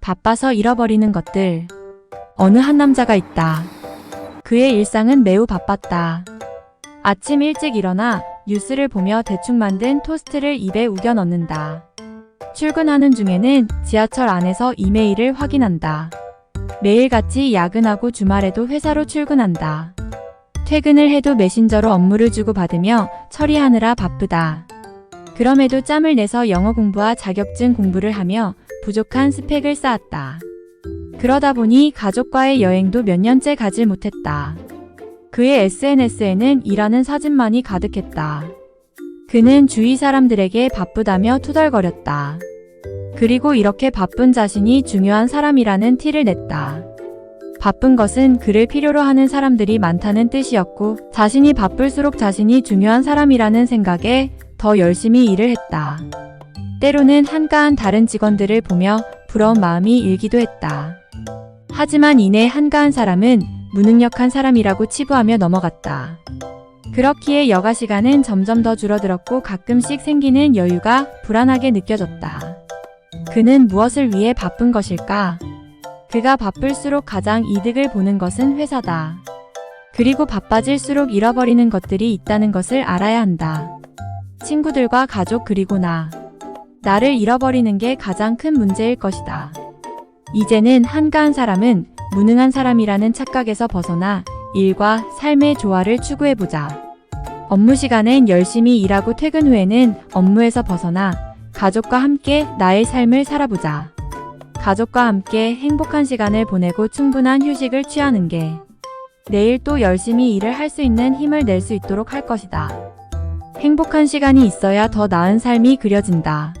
바빠서 잃어버리는 것들. 어느 한 남자가 있다. 그의 일상은 매우 바빴다. 아침 일찍 일어나 뉴스를 보며 대충 만든 토스트를 입에 우겨 넣는다. 출근하는 중에는 지하철 안에서 이메일을 확인한다. 매일같이 야근하고 주말에도 회사로 출근한다. 퇴근을 해도 메신저로 업무를 주고받으며 처리하느라 바쁘다. 그럼에도 짬을 내서 영어 공부와 자격증 공부를 하며 부족한 스펙을 쌓았다. 그러다 보니 가족과의 여행도 몇 년째 가질 못했다. 그의 SNS에는 일하는 사진만이 가득했다. 그는 주위 사람들에게 바쁘다며 투덜거렸다. 그리고 이렇게 바쁜 자신이 중요한 사람이라는 티를 냈다. 바쁜 것은 그를 필요로 하는 사람들이 많다는 뜻이었고, 자신이 바쁠수록 자신이 중요한 사람이라는 생각에 더 열심히 일을 했다. 때로는 한가한 다른 직원들을 보며 부러운 마음이 일기도 했다. 하지만 이내 한가한 사람은 무능력한 사람이라고 치부하며 넘어갔다. 그렇기에 여가 시간은 점점 더 줄어들었고 가끔씩 생기는 여유가 불안하게 느껴졌다. 그는 무엇을 위해 바쁜 것일까? 그가 바쁠수록 가장 이득을 보는 것은 회사다. 그리고 바빠질수록 잃어버리는 것들이 있다는 것을 알아야 한다. 친구들과 가족 그리고 나. 나를 잃어버리는 게 가장 큰 문제일 것이다. 이제는 한가한 사람은 무능한 사람이라는 착각에서 벗어나 일과 삶의 조화를 추구해보자. 업무 시간엔 열심히 일하고 퇴근 후에는 업무에서 벗어나 가족과 함께 나의 삶을 살아보자. 가족과 함께 행복한 시간을 보내고 충분한 휴식을 취하는 게 내일 또 열심히 일을 할 수 있는 힘을 낼 수 있도록 할 것이다. 행복한 시간이 있어야 더 나은 삶이 그려진다.